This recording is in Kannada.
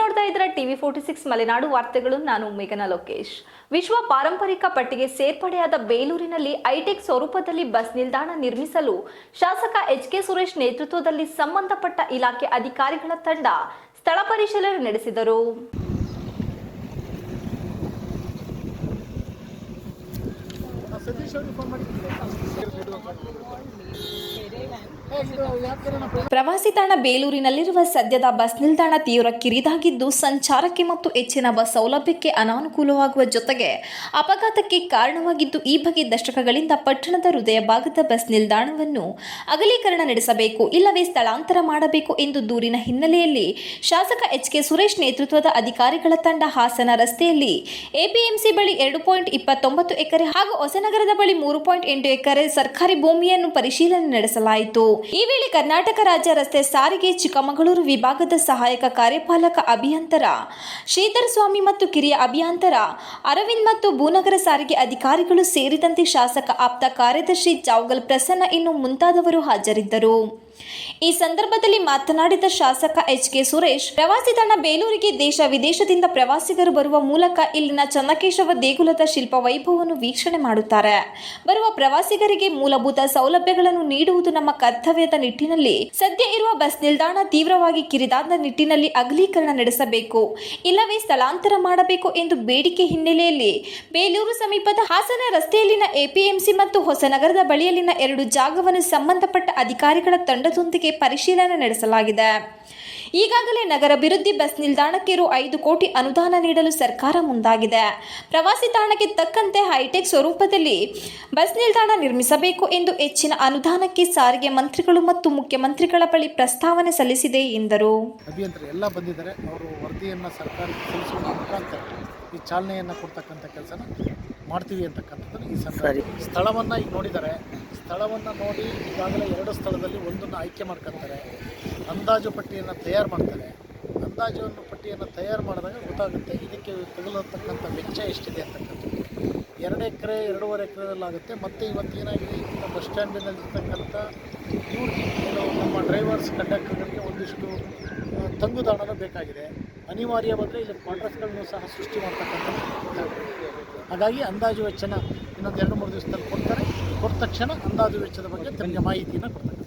ಮಾಡ್ತಾ ಇದ್ರ ಟಿವಿ ಫೋರ್ಟಿ ಸಿಕ್ಸ್ ಮಲೆನಾಡು ವಾರ್ತೆಗಳು. ನಾನು ಮೇಘನಾ ಲೋಕೇಶ್. ವಿಶ್ವ ಪಾರಂಪರಿಕ ಪಟ್ಟಿಗೆ ಸೇರ್ಪಡೆಯಾದ ಬೇಲೂರಿನಲ್ಲಿ ಐಟೆಕ್ ಸ್ವರೂಪದಲ್ಲಿ ಬಸ್ ನಿಲ್ದಾಣ ನಿರ್ಮಿಸಲು ಶಾಸಕ ಎಚ್ ಕೆ ಸುರೇಶ್ ನೇತೃತ್ವದಲ್ಲಿ ಸಂಬಂಧಪಟ್ಟ ಇಲಾಖೆ ಅಧಿಕಾರಿಗಳ ತಂಡ ಸ್ಥಳ ಪರಿಶೀಲನೆ ನಡೆಸಿದರು. ಪ್ರವಾಸಿ ತಾಣ ಬೇಲೂರಿನಲ್ಲಿರುವ ಸದ್ಯದ ಬಸ್ ನಿಲ್ದಾಣ ತೀವ್ರ ಕಿರಿದಾಗಿದ್ದು ಸಂಚಾರಕ್ಕೆ ಮತ್ತು ಹೆಚ್ಚಿನ ಬಸ್ ಸೌಲಭ್ಯಕ್ಕೆ ಅನಾನುಕೂಲವಾಗುವ ಜೊತೆಗೆ ಅಪಘಾತಕ್ಕೆ ಕಾರಣವಾಗಿದ್ದು ಈ ಬಗ್ಗೆ ದಶಕಗಳಿಂದ ಪಟ್ಟಣದ ಹೃದಯ ಭಾಗದ ಬಸ್ ನಿಲ್ದಾಣವನ್ನು ಅಗಲೀಕರಣ ನಡೆಸಬೇಕು, ಇಲ್ಲವೇ ಸ್ಥಳಾಂತರ ಮಾಡಬೇಕು ಎಂದು ದೂರಿನ ಹಿನ್ನೆಲೆಯಲ್ಲಿ ಶಾಸಕ ಎಚ್ ಕೆ ಸುರೇಶ್ ನೇತೃತ್ವದ ಅಧಿಕಾರಿಗಳ ತಂಡ ಹಾಸನ ರಸ್ತೆಯಲ್ಲಿ ಎಪಿಎಂಸಿ ಬಳಿ ಎರಡು ಪಾಯಿಂಟ್ ಇಪ್ಪತ್ತೊಂಬತ್ತು ಎಕರೆ ಹಾಗೂ ಹೊಸನಗರದ ಬಳಿ ಮೂರು ಪಾಯಿಂಟ್ ಎಂಟು ಎಕರೆ ಸರ್ಕಾರಿ ಭೂಮಿಯನ್ನು ಪರಿಶೀಲನೆ ನಡೆಸಲಾಯಿತು. ಈ ವೇಳೆ ಕರ್ನಾಟಕ ರಾಜ್ಯ ರಸ್ತೆ ಸಾರಿಗೆ ಚಿಕ್ಕಮಗಳೂರು ವಿಭಾಗದ ಸಹಾಯಕ ಕಾರ್ಯಪಾಲಕ ಅಭಿಯಂತರ, ಶ್ರೀಧರ್ ಸ್ವಾಮಿ ಮತ್ತು ಕಿರಿಯ ಅಭಿಯಂತರ, ಅರವಿಂದ್ ಮತ್ತು ಭೂನಗರ ಸಾರಿಗೆ ಅಧಿಕಾರಿಗಳು ಸೇರಿದಂತೆ ಶಾಸಕ ಆಪ್ತ ಕಾರ್ಯದರ್ಶಿ ಜಾವಗಲ್ ಪ್ರಸನ್ನ ಇನ್ನು ಮುಂತಾದವರು ಹಾಜರಿದ್ದರು. ಈ ಸಂದರ್ಭದಲ್ಲಿ ಮಾತನಾಡಿದ ಶಾಸಕ ಎಚ್ ಕೆ ಸುರೇಶ್, ಪ್ರವಾಸಿ ತಾಣ ಬೇಲೂರಿಗೆ ದೇಶ ವಿದೇಶದಿಂದ ಪ್ರವಾಸಿಗರು ಬರುವ ಮೂಲಕ ಇಲ್ಲಿನ ಚನ್ನಕೇಶವ ದೇಗುಲದ ಶಿಲ್ಪ ವೈಭವವನ್ನು ವೀಕ್ಷಣೆ ಮಾಡುತ್ತಾರೆ. ಬರುವ ಪ್ರವಾಸಿಗರಿಗೆ ಮೂಲಭೂತ ಸೌಲಭ್ಯಗಳನ್ನು ನೀಡುವುದು ನಮ್ಮ ಕರ್ತವ್ಯದ ನಿಟ್ಟಿನಲ್ಲಿ. ಸದ್ಯ ಇರುವ ಬಸ್ ನಿಲ್ದಾಣ ತೀವ್ರವಾಗಿ ಕಿರಿದಾದ ನಿಟ್ಟಿನಲ್ಲಿ ಅಗಲೀಕರಣ ನಡೆಸಬೇಕು. ಇಲ್ಲವೇ ಸ್ಥಳಾಂತರ ಮಾಡಬೇಕು ಎಂದು ಬೇಡಿಕೆ ಹಿನ್ನೆಲೆಯಲ್ಲಿ ಬೇಲೂರು ಸಮೀಪದ ಹಾಸನ ರಸ್ತೆಯಲ್ಲಿನ ಎಪಿಎಂಸಿ ಮತ್ತು ಹೊಸನಗರದ ಬಳಿಯಲ್ಲಿನ ಎರಡು ಜಾಗವನ್ನು ಸಂಬಂಧಪಟ್ಟ ಅಧಿಕಾರಿಗಳ ತಂಡದೊಂದಿಗೆ ಪರಿಶೀಲನೆ ನಡೆಸಲಾಗಿದೆ. ಈಗಾಗಲೇ ನಗರ ಅಭಿವೃದ್ಧಿ ಬಸ್ ನಿಲ್ದಾಣಕ್ಕೆ ರು ಐದು ಕೋಟಿ ಅನುದಾನ ನೀಡಲು ಸರ್ಕಾರ ಮುಂದಾಗಿದೆ. ಪ್ರವಾಸಿ ತಾಣಕ್ಕೆ ತಕ್ಕಂತೆ ಹೈಟೆಕ್ ಸ್ವರೂಪದಲ್ಲಿ ಬಸ್ ನಿಲ್ದಾಣ ನಿರ್ಮಿಸಬೇಕು ಎಂದು ಹೆಚ್ಚಿನ ಅನುದಾನಕ್ಕೆ ಸಾರಿಗೆ ಮಂತ್ರಿಗಳು ಮತ್ತು ಮುಖ್ಯಮಂತ್ರಿಗಳ ಬಳಿ ಪ್ರಸ್ತಾವನೆ ಸಲ್ಲಿಸಿದೆ ಎಂದರು. ಅಭಿಯಂತರು ಎಲ್ಲ ಬಂದಿದ್ದಾರೆ. ಅವರು ವರದಿಯನ್ನು ಸರ್ಕಾರಕ್ಕೆ ಸಲ್ಲಿಸುವ ಮುಖಾಂತರ ಈ ಚಾಲನೆಯನ್ನು ಕೊಡ್ತಕ್ಕಂಥ ಕೆಲಸನ ಮಾಡ್ತೀವಿ ಅಂತಕ್ಕಂಥದ್ದನ್ನು ಈ ಸಂದರ್ಭ ಸ್ಥಳವನ್ನು ಈಗ ನೋಡಿದ್ದಾರೆ. ಸ್ಥಳವನ್ನು ನೋಡಿ ಈಗಾಗಲೇ ಎರಡು ಸ್ಥಳದಲ್ಲಿ ಒಂದನ್ನು ಆಯ್ಕೆ ಮಾಡ್ಕೊತಾರೆ. ಅಂದಾಜು ಪಟ್ಟಿಯನ್ನು ತಯಾರು ಮಾಡ್ತಾರೆ. ಅಂದಾಜು ಪಟ್ಟಿಯನ್ನು ತಯಾರು ಮಾಡಿದಾಗ ಗೊತ್ತಾಗುತ್ತೆ ಇದಕ್ಕೆ ತಗಲತಕ್ಕಂಥ ವೆಚ್ಚ ಎಷ್ಟಿದೆ ಅಂತಕ್ಕಂಥದ್ದು. ಎರಡು ಎಕರೆ, ಎರಡೂವರೆ ಎಕರೆದಲ್ಲಾಗುತ್ತೆ ಮತ್ತು ಇವತ್ತು ಏನಾಗಿದೆ? ಈಗ ಬಸ್ ಸ್ಟ್ಯಾಂಡಿನಲ್ಲಿರ್ತಕ್ಕಂಥ ಇವ್ರಿಗೆ ಏನು ನಮ್ಮ ಡ್ರೈವರ್ಸ್, ಕಂಡಕ್ಟರ್ಗಳಿಗೆ ಒಂದಿಷ್ಟು ತಂಗುದಾಣನೂ ಬೇಕಾಗಿದೆ. ಅನಿವಾರ್ಯ ಬಂದರೆ ಇಲ್ಲಿ ಕಾಂಟ್ರಾಕ್ಟ್ಗಳನ್ನು ಸಹ ಸೃಷ್ಟಿ ಮಾಡ್ತಕ್ಕಂಥ ಹಾಗಾಗಿ ಅಂದಾಜು ವೆಚ್ಚನ ಇನ್ನೊಂದು ಎರಡು, ಮೂರು ದಿವಸದಲ್ಲಿ ಕೊಡ್ತಾರೆ. ಕೊಟ್ಟ ತಕ್ಷಣ ಅಂದಾಜು ವೆಚ್ಚದ ಬಗ್ಗೆ ತಮಗೆ ಮಾಹಿತಿಯನ್ನು ಕೊಡ್ತಾರೆ.